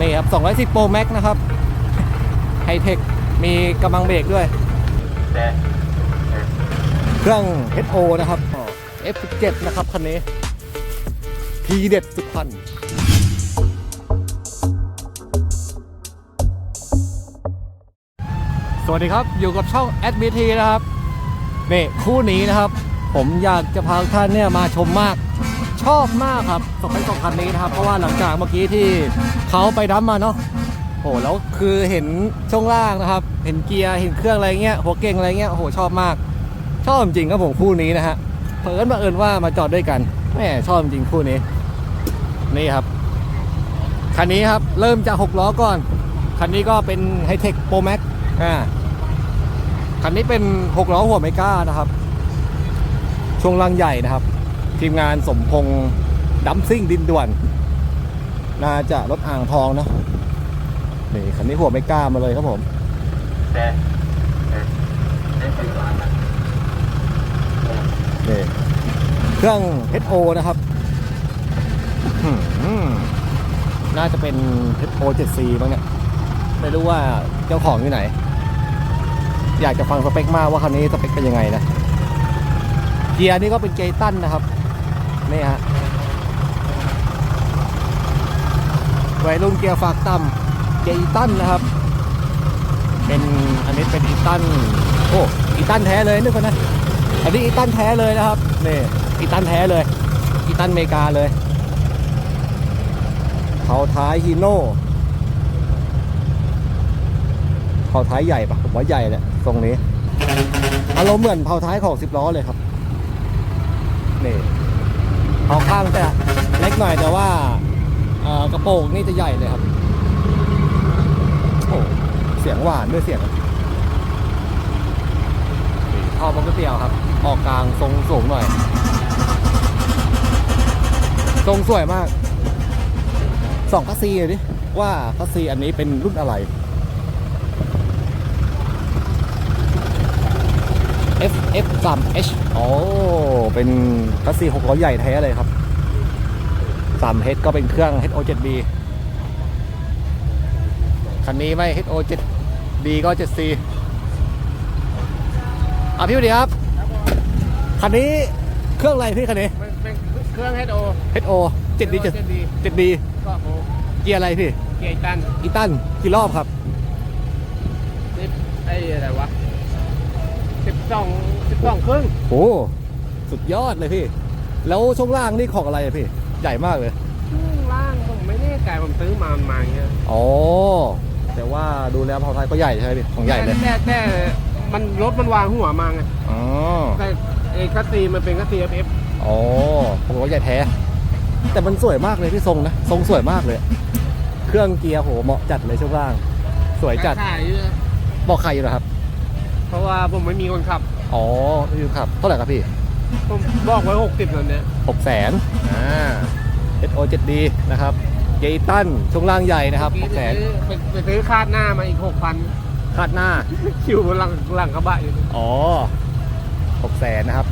นี่ครับ 210 Pro Max นะครับ ไฮเทค มีกำลังเบรกด้วย เครื่อง HO นะครับ F17 นะครับคันนี้ ทีเด็ดสุดพันสวัสดีครับ อยู่กับช่อง SBT นะครับนี่คู่นี้นะครับ ผมอยากจะพาท่านเนี่ยมาชมมาก ชอบมากครับสเปคของคันนี้นะครับ เพราะว่าหลังจากเมื่อกี้ที่เขาไปดั้มมาเนาะโอ้โหแล้วคือเห็นช่วงล่างนะครับ เห็นเกียร์เห็นเครื่องอะไรเงี้ยหัวเก่งอะไรเงี้ยโอ้โหชอบมาก ชอบจริงครับผมคู่นี้นะฮะเผอิญบังเอิญว่ามาจอดด้วยกันแหมชอบจริงคู่นี้ นี่ครับคันนี้ครับเริ่มจาก6ล้อก่อนคันนี้ก็เป็น h i เทคโปรแม็กอ่าคันนี้เป็น6ล้อหัวไมก้านะครับ ช่วงล่างใหญ่นะครับ ทีมงานสมพงษ์ดัมซิ่งดินด่วน น่าจะรถอ่างทองเนาะนี่คันนี้หัวไม่กล้ามาเลยครับผมนี่เครื่อง HO นะครับ น่าจะเป็น HO 7C บ้างเนี่ย ไม่รู้ว่าเจ้าของอยู่ไหน อยากจะฟังสเปคมากว่าคันนี้สเปคเป็นยังไงนะ เกียร์นี่ก็เป็นเกยตันนะครับ นี่ฮะวัยรุ่นเกียร์ฝากต่ำเกียร์อีตันนะครับ เป็นอันนี้เป็นอีตันโอ้อีตันแท้เลยนึกว่านะอันนี้อีตันแท้เลยนะครับนี่อีตันแท้เลยอีตันอเมริกาเลยเขาท้ายฮีโน่เขาท้ายใหญ่ปะผมว่าใหญ่แหละตรงนี้อารมณ์เหมือนเผาท้ายของสิบล้อเลยครับนี่ เผาข้างแต่เล็กหน่อยแต่ว่าเอ่อกระโปรงนี่จะใหญ่เลยครับ โอ้เสียงหวานด้วยเสียงท่อมันก็เตียวครับ ออกกลางทรงสูงหน่อย ทรงสวยมากสองคัสซีเลยดิว่าคัสซีอันนี้เป็นรุ่นอะไร F F 3 H โอ้เป็นคัสซี6ล้อใหญ่แท้เลยครับ 3 H ก็เป็นเครื่อง HO 7B คันนี้ไม่ HO 7B ก็ 7C อะพี่สวัสดีครับ คันนี้เครื่องอะไรพี่คันนี้ มันเป็นเครื่อง HO HO 7D 7 7D ก็โอ้เกียร์อะไรพี่ เกียร์ตันอีตันกี่รอบครับสิบไอ้อะไรวะ สิบสองสิบสองครึ่งโอ้สุดยอดเลยพี่ แล้วช่วงล่างนี่ของอะไรอะพี่ ใหญ่มากเลย ช่วงล่างผมไม่แน่ใจผมซื้อมามันมาอย่างเงี้ยอ๋อ แต่ว่าดูแล้วเผาไทยก็ใหญ่ใช่ไหมพี่ของใหญ่เลย แต่แต่มันรถมันวางหัวมาไงอ๋อ แต่ไอ้คัสซีมันเป็นคัสซี FF อ๋อผมว่าใหญ่แท้ แต่มันสวยมากเลยพี่ทรงนะ ทรงสวยมากเลย เครื่องเกียร์โหเหมาะจัดเลยช่วงล่าง สวยจัด ขายอยู่นะบอกใครอยู่เหรอครับเพ ราะว่าผมไม่มีคนขับ อ๋อไม่รู้ครับ เท่าไหร่ครับพี่ผมบอกไว้หกสิบนั่นเนี่ยหกแสนอ่า SO 7D นะครับเกียร์อีตันช่วงล่างใหญ่นะครับหกแสนไปไปซื้อคาดหน้ามาอีกหกพันคาดหน้า คิวหลังหลังกระบะอยู่อ๋อหกแสนนะครับ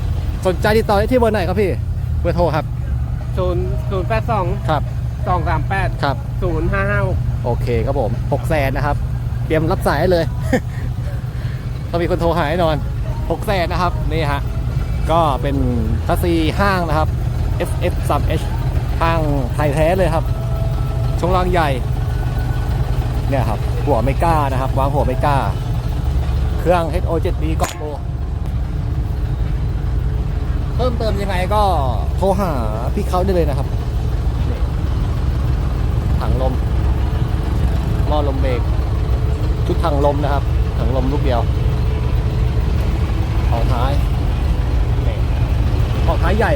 สนใจติดต่อได้ที่เบอร์ไหนครับพี่ เบอร์โทรครับ ศูนย์ศูนย์แปดสองครับ สองสามแปดครับ ศูนย์ห้าห้าหก โอเคครับผมหกแสนนะครับ เตรียมรับสายได้เลย ต้องมีคนโทรหาแน่นอนหกแสนนะครับ นี่ฮะ ก็เป็นคัสซีห้างนะครับ FF 3 H ห้างไทยแท้เลยครับช่วงล่างใหญ่ เนี่ยครับ หัวไม่กล้านะครับ วางหัวไม่กล้า เครื่อง HO 7D กอกโบเพิ่มเติมยังไงก็โทรหาพี่เขาได้เลยนะครับ ถังลมหม้อลมเบรกชุดถังลมนะครับ ถังลมลูกเดียว ของท้ายนี่ของท้ายใหญ่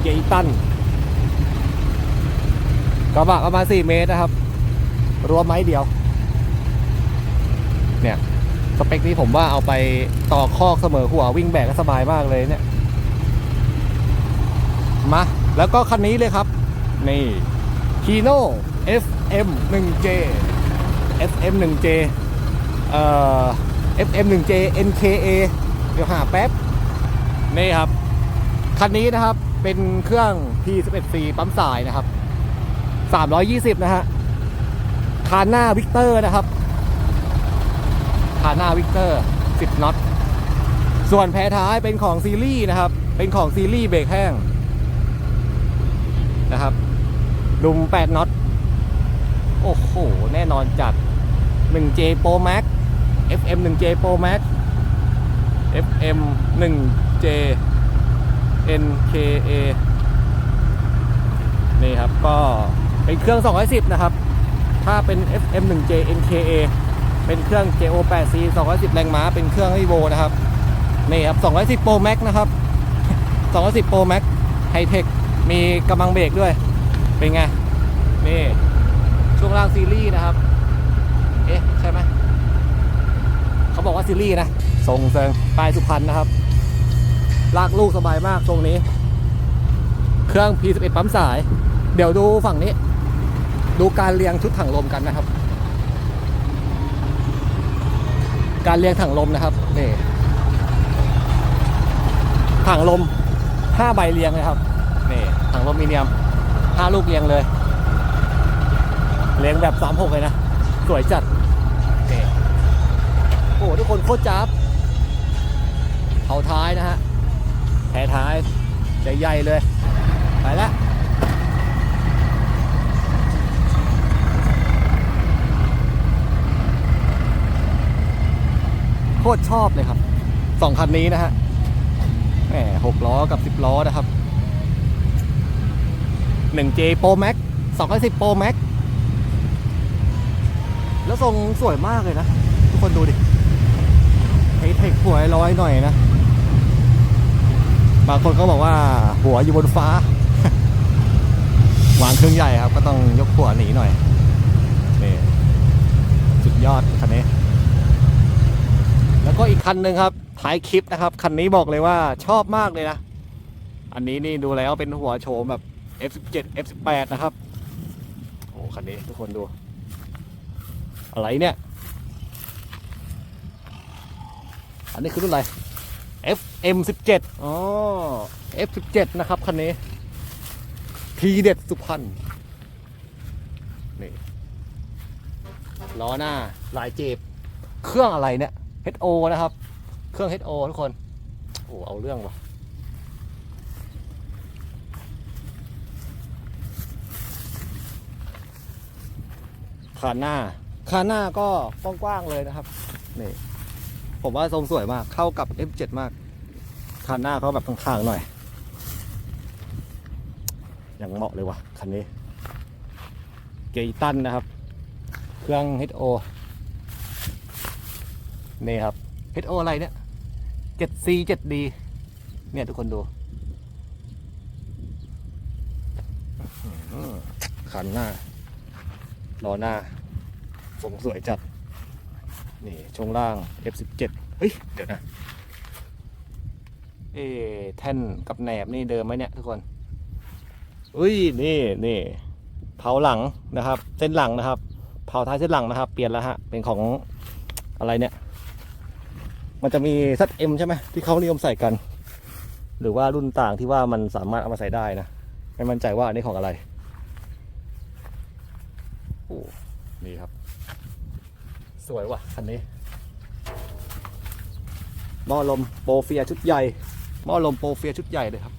เกียร์ตันกระบะประมาณ4เมตรนะครับรั้วไม้เดียว เนี่ย สเปคนี้ผมว่าเอาไปต่อคอกเสมอหัววิ่งแบกก็สบายมากเลยเนี่ย มา แล้วก็คันนี้เลยครับ นี่คีโน่ FM 1J FM 1J เอ่อ FM 1J NKA เดี๋ยวหาแป๊บ นี่ครับ คันนี้นะครับเป็นเครื่อง P11C ปั๊มสายนะครับ 320 นะฮะคานหน้าวิกเตอร์นะครับคานหน้าวิกเตอร์ 10น็อต ส่วนแพรท้ายเป็นของซีรีส์นะครับ เป็นของซีรีส์เบรกแห้งนะครับดุม 8น็อต โอ้โห แน่นอนจัด 1J Pro Max FM 1J Pro Max FM 1J NKA นี่ครับก็เป็นเครื่อง 210 นะครับ ถ้าเป็น FM 1J NKA เป็นเครื่อง JO 8C 210 แรงม้า เป็นเครื่องไอโวนะครับ นี่ครับ 210 Pro Max นะครับ 210 Pro Max ไฮเทค มีกำลังเบรกด้วย เป็นไง นี่ ช่วงล่างซีรีส์นะครับ เอ๊ะ ใช่ไหม เขาบอกว่าซีรีส์นะทรงเซิงปลายสุพรรณนะครับ ลากลูกสบายมากทรงนี้ เครื่อง P11 ปั๊มสาย เดี๋ยวดูฝั่งนี้ ดูการเรียงชุดถังลมกันนะครับ การเรียงถังลมนะครับนี่ถังลมห้าใบเรียงเลยครับนี่ถังลมมีเนียมห้าลูกเรียงเลย เรียงแบบสามหกเลยนะ สวยจัดนี่โอ้โหทุกคนโคตรจับเผาท้ายนะฮะแผท้ายใหญ่ๆเลย ไปแล้วโคตรชอบเลยครับสองคันนี้นะฮะแหมหกล้อกับสิบล้อนะครับ 1J Pro Max 210 Pro Max แล้วทรงสวยมากเลยนะ ทุกคนดูดิ เทคหัวร้อยหน่อยนะบางคนก็บอกว่าหัวอยู่บนฟ้าวางเครื่องใหญ่ครับ ก็ต้องยกหัวหนีหน่อยนี่สุดยอดคันนี้ แล้วก็อีกคันหนึ่งครับท้ายคลิปนะครับ คันนี้บอกเลยว่าชอบมากเลยนะ อันนี้นี่ดูแล้วเป็นหัวโฉมแบบ F17 F18 นะครับโอ้คันนี้ทุกคนดู อะไรเนี่ย อันนี้คือรุ่นอะไร FM17 อ๋อ F17 นะครับคันนี้ ทีเด็ดสุพรรณนี่ล้อหน้าลายเจ็บเครื่องอะไรเนี่ย HO นะครับ เครื่อง HO ทุกคน โอ้เอาเรื่องว่ะคานหน้าคานหน้าก็กว้างๆเลยนะครับนี่ ผมว่าทรงสวยมาก เข้ากับ F7 มากคานหน้าเขาแบบข้างๆหน่อย อย่างเหมาะเลยว่ะคันนี้ เกยตันนะครับ เครื่อง HO นี่ครับ HO อะไรเนี่ย 7C 7D เนี่ยทุกคนดูคันหน้าล้อหน้าทรงสวยจัด นี่ช่วงล่าง F17 เฮ้ย เดี๋ยวนะ เอแท่นกับแหนบนี่เดิมไหมเนี่ยทุกคนอุ้ยนี่นี่เผาหลังนะครับ เส้นหลังนะครับ เผาท้ายเส้นหลังนะครับ เปลี่ยนแล้วฮะเป็นของอะไรเนี่ย มันจะมีซัดเอ็มใช่ไหมที่เขานิยมใส่กัน หรือว่ารุ่นต่างที่ว่ามันสามารถเอามาใส่ได้นะไม่มั่นใจว่าอันนี้ของอะไรโอ้นี่ครับ วยว่ะคันนี้หม้อลมโปรเฟียชุดใหญ่หม้อลมโปรเฟียชุดใหญ่เลยครับ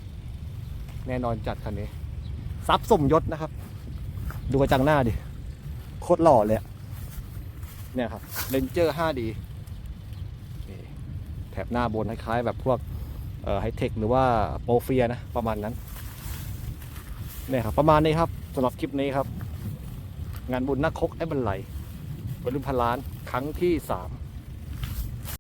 แน่นอนจัดคันนี้ซับสมยศนะครับ ดูกระจังหน้าดิ โคตรหล่อเลยเนี่ยครับเลนเจอร์ 5D แถบหน้าบนคล้ายๆแบบพวกไฮเทคหรือว่าโปรเฟียนะ ประมาณนั้นเนี่ยครับประมาณนี้ครับสำหรับคลิปนี้ครับ งานบุญนักคกไอ้บันไหลบรรลุพันล้าน รั้งที่สาม